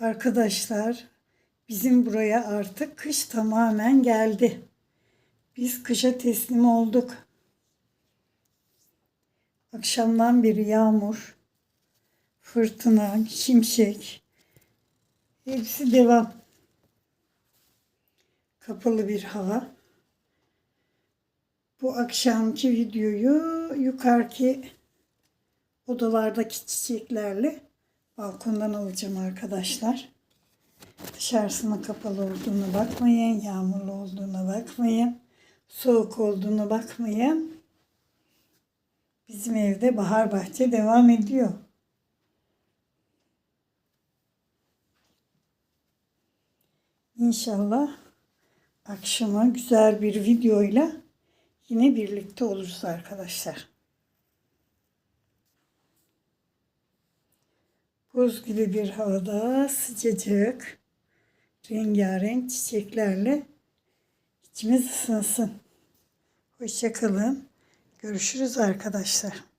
Arkadaşlar bizim buraya artık kış tamamen geldi. Biz kışa teslim olduk. Akşamdan beri yağmur, fırtına, şimşek hepsi devam. Kapalı bir hava. Bu akşamki videoyu yukarıki odalardaki çiçeklerle balkondan alacağım arkadaşlar. Dışarısının kapalı olduğuna bakmayın, yağmurlu olduğuna bakmayın, soğuk olduğuna bakmayın. Bizim evde bahar bahçe devam ediyor. İnşallah akşama güzel bir videoyla yine birlikte oluruz arkadaşlar. Buz gibi bir havada sıcacık, rengarenk çiçeklerle içimiz ısınsın. Hoşçakalın. Görüşürüz arkadaşlar.